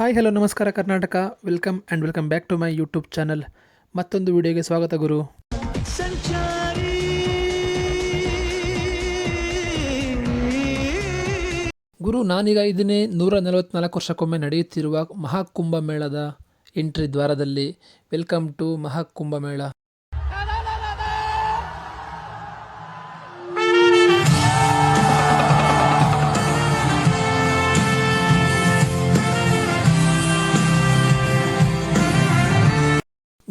Hi hello ನಮಸ್ಕಾರ Karnataka. Welcome and welcome back to my YouTube channel. ಮತ್ತೊಂದು ವಿಡಿಯೋಗೆ ಸ್ವಾಗತ ಗುರು. ಗುರು ನಾನೀಗ ಇದನ್ನೇ ನೂರ ನಲವತ್ತ್ನಾಲ್ಕು ವರ್ಷಕ್ಕೊಮ್ಮೆ ನಡೆಯುತ್ತಿರುವ ಮಹಾಕುಂಭ ಮೇಳದ ಎಂಟ್ರಿ ದ್ವಾರದಲ್ಲಿ ವೆಲ್ಕಮ್ ಟು ಮಹಾಕುಂಭ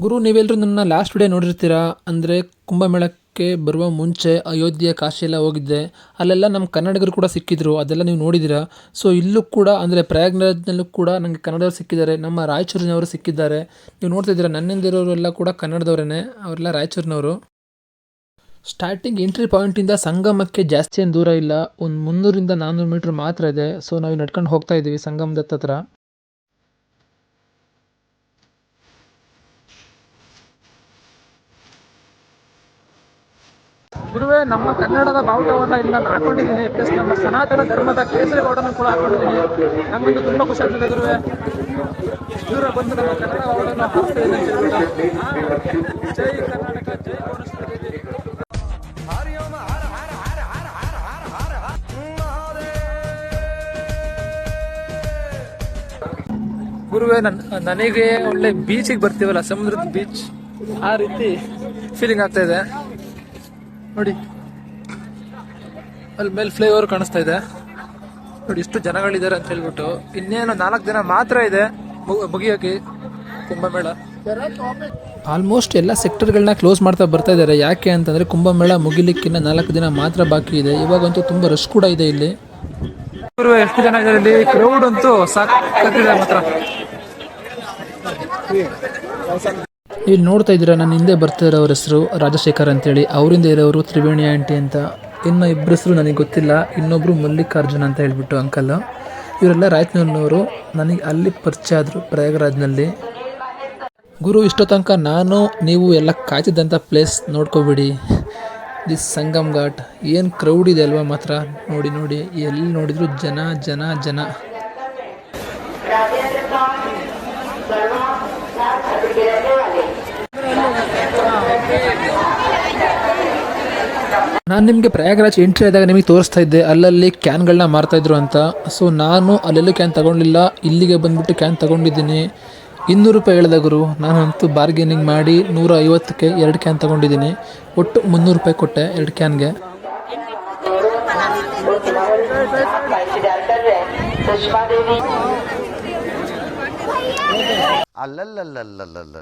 ಗುರು ನೀವೆಲ್ಲರೂ ನನ್ನ ಲಾಸ್ಟ್ ವಿಡಿಯೋ ನೋಡಿರ್ತೀರಾ? ಅಂದರೆ ಕುಂಭಮೇಳಕ್ಕೆ ಬರುವ ಮುಂಚೆ ಅಯೋಧ್ಯೆ ಕಾಶಿ ಹೋಗಿದ್ದೆ. ಅಲ್ಲೆಲ್ಲ ನಮ್ಮ ಕನ್ನಡಿಗರು ಕೂಡ ಸಿಕ್ಕಿದ್ರು. ಅದೆಲ್ಲ ನೀವು ನೋಡಿದ್ದೀರಾ? ಸೊ ಇಲ್ಲೂ ಕೂಡ, ಅಂದರೆ ಪ್ರಯಾಗ್ರಾಜ್ನಲ್ಲೂ ಕೂಡ ನನಗೆ ಕನ್ನಡದವ್ರು ಸಿಕ್ಕಿದ್ದಾರೆ. ನಮ್ಮ ರಾಯಚೂರಿನವರು ಸಿಕ್ಕಿದ್ದಾರೆ. ನೀವು ನೋಡ್ತಾ ಇದ್ದೀರಾ, ನನ್ನಿಂದಿರೋರೆಲ್ಲ ಕೂಡ ಕನ್ನಡದವರೇ ಅವರೆಲ್ಲ ರಾಯಚೂರಿನವರು. ಸ್ಟಾರ್ಟಿಂಗ್ ಎಂಟ್ರಿ ಪಾಯಿಂಟಿಂದ ಸಂಗಮಕ್ಕೆ ಜಾಸ್ತಿ ಏನು ದೂರ ಇಲ್ಲ. ಒಂದು ಮುನ್ನೂರಿಂದ ನಾನ್ನೂರು ಮೀಟ್ರ್ ಮಾತ್ರ ಇದೆ. ಸೊ ನಾವು ನಡ್ಕೊಂಡು ಹೋಗ್ತಾ ಇದ್ದೀವಿ ಸಂಗಮದ ಹತ್ರ. ಗುರುವೇ ನಮ್ಮ ಕನ್ನಡದ ಬಾವುಟವನ್ನು ಇಲ್ಲಿ ನಾನು ಹಾಕೊಂಡಿದ್ದೀನಿ ಪ್ಲಸ್ ನಮ್ಮ ಸನಾತನ ಧರ್ಮದ ಕೇಸರಿ ಬಾವುಟನ್ನು ಕೂಡ ಹಾಕೊಂಡಿದ್ದೀನಿ. ನಮಗೊಂದು ತುಂಬ ಖುಷಿ ಆಗ್ತದೆ ಗುರುವೇ ದೂರ ಬಂದು ನಮ್ಮ ಕನ್ನಡ ಬಾವುಟವನ್ನು ಹಾಕ್ತಾ. ಜೈ ಕರ್ನಾಟಕ, ಜೈ ಗುರುವೆ ದೇವಿ. ಗುರುವೇ, ನನ್, ನನಗೆ ಒಳ್ಳೆ ಬೀಚಿಗೆ ಬರ್ತೀವಲ್ಲ, ಸಮುದ್ರದ ಬೀಚ್ ಆ ರೀತಿ ಫೀಲಿಂಗ್ ಆಗ್ತಾ ಇದೆ. ನೋಡಿ. ಅಲ್ಲಿ ಮೇಲೆ ಓವರ್ ಕಾಣಿಸ್ತಾ ಇದೆ. ನೋಡಿ ಇಷ್ಟು ಜನಗಳಿದ್ದಾರೆ ಅಂತ ಹೇಳ್ಬಿಟ್ಟು ಇನ್ನೇನು ನಾಲ್ಕು ದಿನ ಮಾತ್ರ ಇದೆ ಮುಗಿಯೋಕೆ ಕುಂಭಮೇಳ. ಆಲ್ಮೋಸ್ಟ್ ಎಲ್ಲ ಸೆಕ್ಟರ್ಗಳನ್ನ ಕ್ಲೋಸ್ ಮಾಡ್ತಾ ಬರ್ತಾ ಇದ್ದಾರೆ. ಯಾಕೆ ಅಂತಂದ್ರೆ ಕುಂಭಮೇಳ ಮುಗಿಲಿಕ್ಕಿನ್ನ ನಾಲ್ಕು ದಿನ ಮಾತ್ರ ಬಾಕಿ ಇದೆ. ಇವಾಗಂತೂ ತುಂಬಾ ರಶ್ ಕೂಡ ಇದೆ ಇಲ್ಲಿ. ಎಷ್ಟು ಜನ ಇದ್ದಾರೆ ಇಲ್ಲಿ? ಕ್ರೌಡ್ ಅಂತೂ ಸಾಕಿದೆ ಮಾತ್ರ. ಇಲ್ಲಿ ನೋಡ್ತಾ ಇದ್ದೀರಾ, ನನ್ನ ಹಿಂದೆ ಬರ್ತಾ ಇರೋರ ಹೆಸರು ರಾಜಶೇಖರ್ ಅಂತೇಳಿ. ಅವರಿಂದ ಇರೋರು ತ್ರಿವೇಣಿ ಆಂಟಿ ಅಂತ. ಇನ್ನು ಇಬ್ಬರ ಹೆಸರು ನನಗೆ ಗೊತ್ತಿಲ್ಲ. ಇನ್ನೊಬ್ಬರು ಮಲ್ಲಿಕಾರ್ಜುನ್ ಅಂತ ಹೇಳಿಬಿಟ್ಟು ಅಂಕಲ್. ಇವರೆಲ್ಲ ರಾಯಚೂರಿನವರು. ನನಗೆ ಅಲ್ಲಿ ಪರಿಚಯ ಆದರು ಪ್ರಯಾಗರಾಜ್ನಲ್ಲಿ. ಗುರು, ಇಷ್ಟೋ ತನಕ ನಾನು, ನೀವು ಎಲ್ಲ ಕಾಯ್ತಿದ್ದಂಥ ಪ್ಲೇಸ್ ನೋಡ್ಕೋಬಿಡಿ. ದಿಸ್ ಸಂಗಮ್ ಘಾಟ್. ಏನು ಕ್ರೌಡ್ ಇದೆ ಅಲ್ವಾ ಮಾತ್ರ. ನೋಡಿ ನೋಡಿ. ಎಲ್ಲಿ ನೋಡಿದ್ರು ಜನ ಜನ ಜನ. ನಾನು ನಿಮಗೆ ಪ್ರಯಾಗರಾಜ್ ಎಂಟ್ರಿ ಆದಾಗ ನಿಮಗೆ ತೋರಿಸ್ತಾ ಇದ್ದೆ, ಅಲ್ಲಲ್ಲಿ ಕ್ಯಾನ್ಗಳನ್ನ ಮಾರ್ತಾಯಿದ್ರು ಅಂತ. ಸೊ ನಾನು ಅಲ್ಲೆಲ್ಲೂ ಕ್ಯಾನ್ ತಗೊಂಡಿಲ್ಲ, ಇಲ್ಲಿಗೆ ಬಂದ್ಬಿಟ್ಟು ಕ್ಯಾನ್ ತಗೊಂಡಿದ್ದೀನಿ. ಇನ್ನೂರು ರೂಪಾಯಿ ಹೇಳಿದ ಗುರು, ನಾನಂತೂ ಬಾರ್ಗೇನಿಂಗ್ ಮಾಡಿ ನೂರ ಐವತ್ತಕ್ಕೆ ಎರಡು ಕ್ಯಾನ್ ತಗೊಂಡಿದ್ದೀನಿ. ಒಟ್ಟು ಮುನ್ನೂರು ರೂಪಾಯಿ ಕೊಟ್ಟೆ ಎರಡು ಕ್ಯಾನ್ಗೆ ಅಲ್ಲಲ್ಲಲ್ಲಲ್ಲಲ್ಲಲ್ಲ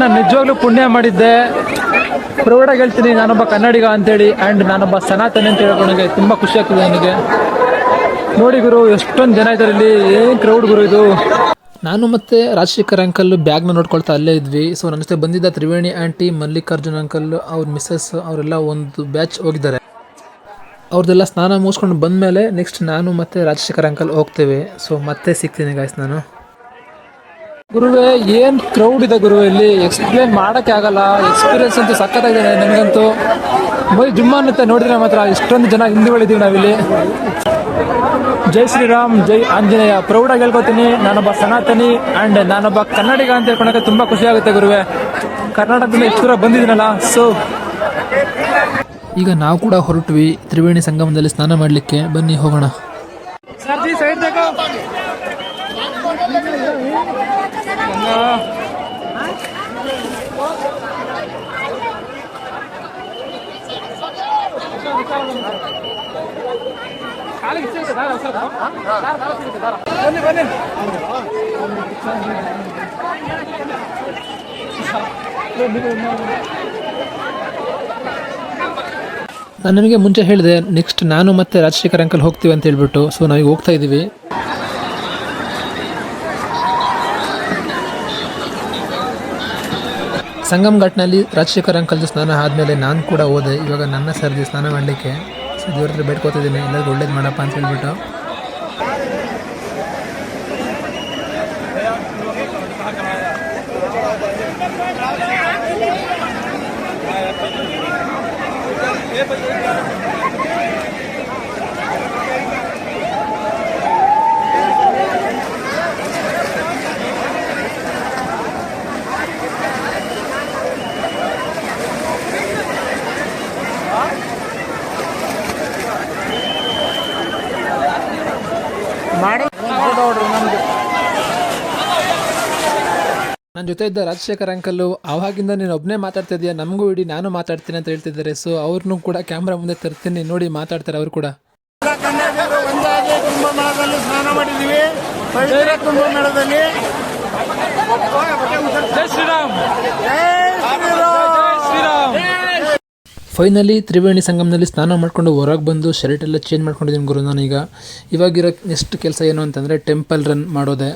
ನಾನು ನಿಜವಾಗ್ಲೂ ಪುಣ್ಯ ಮಾಡಿದ್ದೆ. ಪ್ರೌಢಾಗಿ ಹೇಳ್ತೀನಿ ನಾನೊಬ್ಬ ಕನ್ನಡಿಗ ಅಂತೇಳಿ ಆ್ಯಂಡ್ ನಾನೊಬ್ಬ ಸನಾತನ ಅಂತ ಹೇಳ್ಕೊಂಡಂಗೆ ತುಂಬ ಖುಷಿ ಆಗ್ತದೆ ನನಗೆ. ನೋಡಿ ಗುರು, ಎಷ್ಟೊಂದು ಜನ ಇದ್ದಾರೆ ಇಲ್ಲಿ, ಏನು ಕ್ರೌಡ್ ಗುರು ಇದು? ನಾನು ಮತ್ತೆ ರಾಜಶೇಖರ್ ಅಂಕಲ್ ಬ್ಯಾಗ್ನ ನೋಡ್ಕೊಳ್ತಾ ಅಲ್ಲೇ ಇದ್ವಿ. ಸೊ ನನ್ನ ಜೊತೆ ಬಂದಿದ್ದ ತ್ರಿವೇಣಿ ಆಂಟಿ ಮಲ್ಲಿಕಾರ್ಜುನ್ ಅಂಕಲ್ ಅವ್ರ ಮಿಸ್ಸಸ್ ಅವರೆಲ್ಲ ಒಂದು ಬ್ಯಾಚ್ ಹೋಗಿದ್ದಾರೆ. ಅವ್ರದ್ದೆಲ್ಲ ಸ್ನಾನ ಮುಗಿಸ್ಕೊಂಡು ಬಂದಮೇಲೆ ನೆಕ್ಸ್ಟ್ ನಾನು ಮತ್ತೆ ರಾಜಶೇಖರ್ ಅಂಕಲ್ ಹೋಗ್ತೇವೆ. ಸೊ ಮತ್ತೆ ಸಿಗ್ತೀನಿ ಗಾಯ್ಸ್ ನಾನು. ಗುರುವೆ, ಏನ್ ಕ್ರೌಡ್ ಇದೆ ಗುರು ಇಲ್ಲಿ? ಎಕ್ಸ್ಪ್ಲೇನ್ ಮಾಡಕ್ಕೆ ಆಗಲ್ಲ. ಎಕ್ಸ್ಪೀರಿಯನ್ಸ್ ಅಂತೂ ಸಖತ್ತಾಗಿದೆ ನನಗಂತೂ. ಬೈ ಜುಮ್ಮ ಅನ್ನತ್ತೆ, ನೋಡಿದ್ರೆ ಮಾತ್ರ. ಇಷ್ಟೊಂದು ಜನ ಹಿಂದೂಗಳಿದ್ದೀವಿ ನಾವಿಲ್ಲಿ. ಜೈ ಶ್ರೀರಾಮ್, ಜೈ ಆಂಜನೇಯ. ಪ್ರೌಢಾಗಿ ಹೇಳ್ಕೊತೀನಿ. ನಾನೊಬ್ಬ ಸನಾತನಿ ಅಂಡ್ ನಾನೊಬ್ಬ ಕನ್ನಡಿಗ ಅಂತ ಹೇಳ್ಕೊಳಕ್ಕೆ ತುಂಬಾ ಖುಷಿ ಆಗುತ್ತೆ ಗುರುವೆ. ಕರ್ನಾಟಕದಿಂದ ಇಷ್ಟು ದೂರ ಬಂದಿದ್ದೀನಲ್ಲ ಸೊ ಈಗ ನಾವು ಕೂಡ ಹೊರಟ್ವಿ. ತ್ರಿವೇಣಿ ಸಂಗಮದಲ್ಲಿ ಸ್ನಾನ ಮಾಡಲಿಕ್ಕೆ. ಬನ್ನಿ ಹೋಗೋಣ. ನಾನು ನಿಮಗೆ ಮುಂಚೆ ಹೇಳಿದೆ ನೆಕ್ಸ್ಟ್ ನಾನು ಮತ್ತೆ ರಾಜಶೇಖರ್ ಅಂಕಲ್ ಹೋಗ್ತೀವಿ ಅಂತ ಹೇಳ್ಬಿಟ್ಟು. ಸೊ ನಾವೀಗ ಹೋಗ್ತಾ ಇದ್ದೀವಿ ಸಂಗಮ್ ಘಾಟ್ನಲ್ಲಿ ರಾಜಶೇಖರ್ ಅಂಕಲ್ದು ಸ್ನಾನ ಆದಮೇಲೆ ನಾನು ಕೂಡ ಹೋದೆ. ಇವಾಗ ನನ್ನ ಸರ್ದಿ ಸ್ನಾನ ಮಾಡಲಿಕ್ಕೆ. ಸೊ ದೇವ್ರ ಹತ್ರ ಬೇಡ್ಕೋತಿದ್ದೀನಿ ಎಲ್ಲರಿಗೂ ಒಳ್ಳೇದು ಮಾಡಪ್ಪ ಅಂತ ಹೇಳ್ಬಿಟ್ಟು. ಮಾಡಿ ಜೊತೆ ಇದ್ದ ರಾಜಶೇಖರ್ ಅಂಕಲ್ಲು ಅವಾಗಿಂದ ನೀನು ಒಬ್ಬನೇ ಮಾತಾಡ್ತಾ ಇದೀಯ ನಮಗೂ ಇಡಿ, ನಾನು ಮಾತಾಡ್ತೀನಿ ಅಂತ ಹೇಳ್ತಿದ್ದಾರೆ. ಸೊ ಅವ್ರನ್ನೂ ಕೂಡ ಕ್ಯಾಮ್ರಾ ಮುಂದೆ ತರ್ತೀನಿ, ನೋಡಿ ಮಾತಾಡ್ತಾರೆ ಅವರು ಕೂಡ. ಫೈನಲಿ ತ್ರಿವೇಣಿ ಸಂಗಮದಲ್ಲಿ ಸ್ನಾನ ಮಾಡ್ಕೊಂಡು ಹೊರಗೆ ಬಂದು ಶರ್ಟ್ ಎಲ್ಲ ಚೇಂಜ್ ಮಾಡ್ಕೊಂಡಿದ್ದೀನಿ ಗುರು ನಾನೀಗ. ಇವಾಗಿರೋ ನೆಕ್ಸ್ಟ್ ಕೆಲಸ ಏನು ಅಂತಂದರೆ ಟೆಂಪಲ್ ರನ್ ಮಾಡೋದೆ.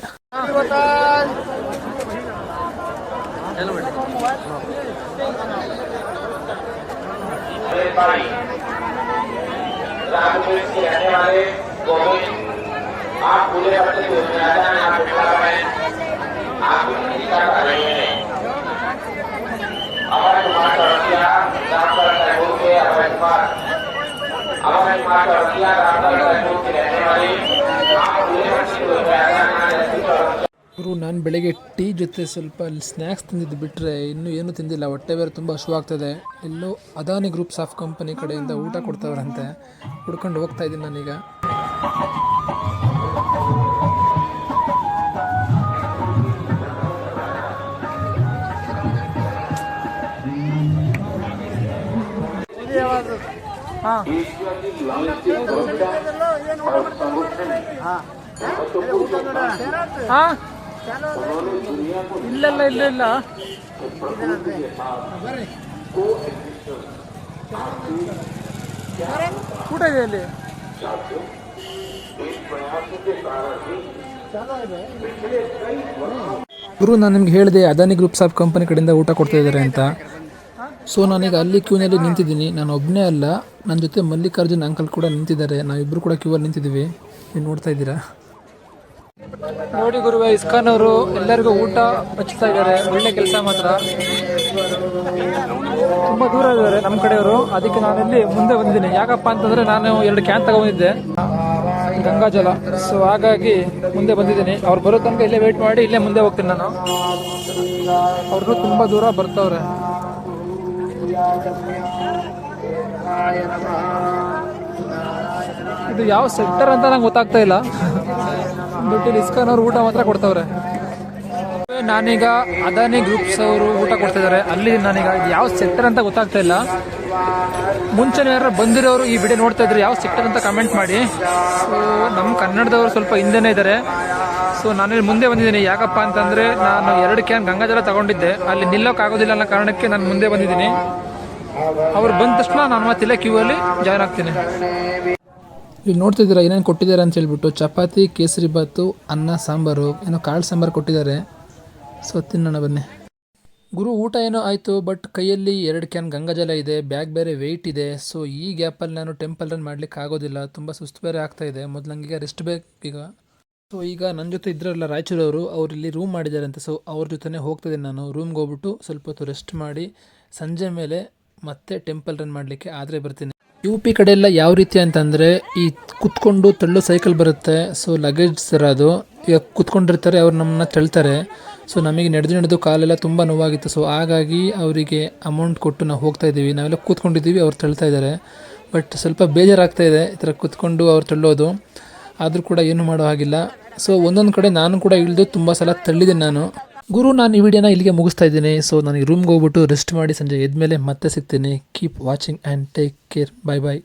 भाई रामपुर रहने वाले गोविंद, आप पूरे अपने योजना आप उठा रहे हैं। आप उनकी कर रहे हैं। रहने वाले आप पूरे अपने योजना में ಗುರು ನಾನು ಬೆಳಗ್ಗೆ ಟೀ ಜೊತೆ ಸ್ವಲ್ಪ ಅಲ್ಲಿ ಸ್ನ್ಯಾಕ್ಸ್ ತಿಂದಿದ್ದು ಬಿಟ್ಟರೆ ಇನ್ನೂ ಏನೂ ತಿಂದಿಲ್ಲ. ಹೊಟ್ಟೆ ಬೇರೆ ತುಂಬ ಹಸುವಾಗ್ತದೆ ಎಲ್ಲೋ ಅದಾನಿ ಗ್ರೂಪ್ಸ್ ಆಫ್ ಕಂಪನಿ ಕಡೆಯಿಂದ ಊಟ ಕೊಡ್ತವ್ರಂತೆ. ಹುಡ್ಕೊಂಡು ಹೋಗ್ತಾ ಇದ್ದೀನಿ ನಾನೀಗ. ಹಾಂ. ಇಲ್ಲ ಇಲ್ಲ ಇಲ್ಲ. ಇಲ್ಲ ಊಟ ಇದೆ ಅಲ್ಲಿ? ಗುರು, ನಾನು ನಿಮ್ಗೆ ಹೇಳಿದೆ ಅದಾನಿ ಗ್ರೂಪ್ಸ್ ಆಫ್ ಕಂಪನಿ ಕಡೆಯಿಂದ ಊಟ ಕೊಡ್ತಾ ಇದ್ದಾರೆ ಅಂತ. ಸೊ ನಾನೀಗ ಅಲ್ಲಿ ಕ್ಯೂನಲ್ಲಿ ನಿಂತಿದ್ದೀನಿ. ನಾನು ಒಬ್ಬನೇ ಅಲ್ಲ. ನನ್ನ ಜೊತೆ ಮಲ್ಲಿಕಾರ್ಜುನ್ ಅಂಕಲ್ ಕೂಡ ನಿಂತಿದ್ದಾರೆ. ನಾವಿಬ್ಬರು ಕೂಡ ಕ್ಯೂ ಅಲ್ಲಿ ನಿಂತಿದ್ದೀವಿ. ನೀವು ನೋಡ್ತಾ ಇದ್ದೀರಾ? ನೋಡಿ ಗುರುವೆ, ಇಸ್ಕಾನ್ ಅವರು ಎಲ್ಲರಿಗೂ ಊಟ ಹಚ್ತಾ ಇದ್ದಾರೆ. ಒಳ್ಳೆ ಕೆಲಸ ಮಾತ್ರ. ತುಂಬಾ ದೂರ ಇದ್ದಾರೆ ನಮ್ಮ ಕಡೆಯವರು. ಅದಕ್ಕೆ ನಾನು ಇಲ್ಲಿ ಮುಂದೆ ಬಂದಿದ್ದೀನಿ. ಯಾಕಪ್ಪ ಅಂತಂದ್ರೆ ನಾನು ಎರಡು ಕ್ಯಾನ್ ತಗೊಂಡಿದ್ದೆ. ಗಂಗಾಜಲ ಸೊ ಹಾಗಾಗಿ ಮುಂದೆ ಬಂದಿದ್ದೀನಿ. ಅವ್ರು ಬರೋ ತನಕ ಇಲ್ಲೇ ವೇಟ್ ಮಾಡಿ, ಇಲ್ಲೇ ಮುಂದೆ ಹೋಗ್ತೀನಿ ನಾನು. ಅವ್ರಿಗೂ ತುಂಬಾ ದೂರ ಬರ್ತವ್ರೆ. ಇದು ಯಾವ ಸೆಕ್ಟರ್ ಅಂತ ನಂಗೆ ಗೊತ್ತಾಗ್ತಾ ಇಲ್ಲ. ಬಟ್ ಇಲ್ಲಿ ಇಸ್ಕಾನ್ ಅವ್ರು ಊಟ ಮಾತ್ರ ಕೊಡ್ತಾವ್ರೆ. ನಾನೀಗ ಅದಾನಿ ಗ್ರೂಪ್ಸ್ ಅವರು ಊಟ ಕೊಡ್ತಿದ್ದಾರೆ. ಅಲ್ಲಿ ನಾನೀಗ ಯಾವ ಸೆಕ್ಟರ್ ಅಂತ ಗೊತ್ತಾಗ್ತಾ ಇಲ್ಲ. ಮುಂಚೆನೇ ಯಾರು ಬಂದಿರೋರು ಈ ವಿಡಿಯೋ ನೋಡ್ತಾ ಇದ್ರೆ ಯಾವ ಸೆಕ್ಟರ್ ಅಂತ ಕಮೆಂಟ್ ಮಾಡಿ. ಸೊ ನಮ್ಮ ಕನ್ನಡದವರು ಸ್ವಲ್ಪ ಹಿಂದೆನೇ ಇದ್ದಾರೆ. ಸೊ ನಾನಿಲ್ಲಿ ಮುಂದೆ ಬಂದಿದ್ದೀನಿ. ಯಾಕಪ್ಪ ಅಂತಂದ್ರೆ ನಾನು ಎರಡು ಕ್ಯಾನ್ ಗಂಗಾಜಲ ತಗೊಂಡಿದ್ದೆ. ಅಲ್ಲಿ ನಿಲ್ಲೋಕೆ ಆಗೋದಿಲ್ಲ ಅನ್ನೋ ಕಾರಣಕ್ಕೆ ನಾನು ಮುಂದೆ ಬಂದಿದ್ದೀನಿ. ಅವ್ರು ಬಂದ ತಕ್ಷಣ ನಾನು ಮತ್ತೆ ಕ್ಯೂ ಅಲ್ಲಿ ಜಾಯ್ನ್ ಆಗ್ತೀನಿ. ಇಲ್ಲಿ ನೋಡ್ತಿದ್ದೀರಾ, ಏನೇನು ಕೊಟ್ಟಿದ್ದಾರೆ ಅಂತ ಹೇಳ್ಬಿಟ್ಟು, ಚಪಾತಿ, ಕೇಸರಿ ಬಾತು ಅನ್ನ, ಸಾಂಬಾರು, ಏನೋ ಕಾಳು ಸಾಂಬಾರು ಕೊಟ್ಟಿದ್ದಾರೆ. ಸೊ, ತಿನ್ನೋಣ ಬನ್ನಿ. ಗುರು, ಊಟ ಏನೋ ಆಯಿತು, ಬಟ್ ಕೈಯಲ್ಲಿ ಎರಡು ಕ್ಯಾನ್ ಗಂಗಾಜಲ ಇದೆ, ಬ್ಯಾಗ್ ಬೇರೆ ವೆಯ್ಟ್ ಇದೆ. ಸೊ, ಈ ಗ್ಯಾಪಲ್ಲಿ ನಾನು ಟೆಂಪಲ್ ರನ್ ಮಾಡ್ಲಿಕ್ಕೆ ಆಗೋದಿಲ್ಲ, ತುಂಬ ಸುಸ್ತು ಬೇರೆ ಆಗ್ತಾ ಇದೆ. ಮೊದಲು ನನಗೀಗ ರೆಸ್ಟ್ ಬೇಕು ಈಗ. ಸೊ, ಈಗ ನನ್ನ ಜೊತೆ ಇದ್ರಲ್ಲ ರಾಯಚೂರವರು, ಅವರು ಇಲ್ಲಿ ರೂಮ್ ಮಾಡಿದ್ದಾರೆ ಅಂತ, ಸೊ, ಅವ್ರ ಜೊತೆನೇ ಹೋಗ್ತಿದ್ದೀನಿ ನಾನು. ರೂಮ್ಗೆ ಹೋಗ್ಬಿಟ್ಟು ಸ್ವಲ್ಪ ಹೊತ್ತು ರೆಸ್ಟ್ ಮಾಡಿ, ಸಂಜೆ ಮೇಲೆ ಮತ್ತೆ ಟೆಂಪಲ್ ರನ್ ಮಾಡಲಿಕ್ಕೆ ಆದರೆ ಬರ್ತೀನಿ. ಯು ಪಿ ಕಡೆ ಎಲ್ಲ ಯಾವ ರೀತಿ ಅಂತಂದರೆ ಈ ಕುತ್ಕೊಂಡು ತಳ್ಳೋ ಸೈಕಲ್ ಬರುತ್ತೆ. ಸೊ ಲಗೇಜ್ ಥರ ಅದು. ಈಗ ಕುತ್ಕೊಂಡಿರ್ತಾರೆ, ಅವ್ರು ನಮ್ಮನ್ನ ತಳ್ತಾರೆ. ಸೊ ನಮಗೆ ನಡೆದು ನಡೆದು ಕಾಲೆಲ್ಲ ತುಂಬ ನೋವಾಗಿತ್ತು. ಸೊ ಹಾಗಾಗಿ ಅವರಿಗೆ ಅಮೌಂಟ್ ಕೊಟ್ಟು ನಾವು ಹೋಗ್ತಾ ಇದ್ದೀವಿ. ನಾವೆಲ್ಲ ಕೂತ್ಕೊಂಡಿದ್ದೀವಿ, ಅವ್ರು ತಳ್ತಾ ಇದ್ದಾರೆ. ಬಟ್ ಸ್ವಲ್ಪ ಬೇಜಾರಾಗ್ತಾ ಇದೆ ಈ ಥರ ಕುತ್ಕೊಂಡು ಅವ್ರು ತಳ್ಳೋದು. ಆದರೂ ಕೂಡ ಏನು ಮಾಡೋ ಹಾಗಿಲ್ಲ. ಸೊ ಒಂದೊಂದು ಕಡೆ ನಾನು ಕೂಡ ಇಳಿದು ತುಂಬ ಸಲ ತಳ್ಳಿದೆ ನಾನು. ಗುರು, ನಾನು ಈ ವಿಡಿಯೋನ ಇಲ್ಲಿಗೆ ಮುಗಿಸ್ತಾ ಇದ್ದೀನಿ. ಸೊ ನನಗೆ ರೂಮ್ಗೆ ಹೋಗ್ಬಿಟ್ಟು ರೆಸ್ಟ್ ಮಾಡಿ ಸಂಜೆ ಎದ್ಮೇಲೆ ಮತ್ತೆ ಸಿಗ್ತೀನಿ. Keep watching and take care bye bye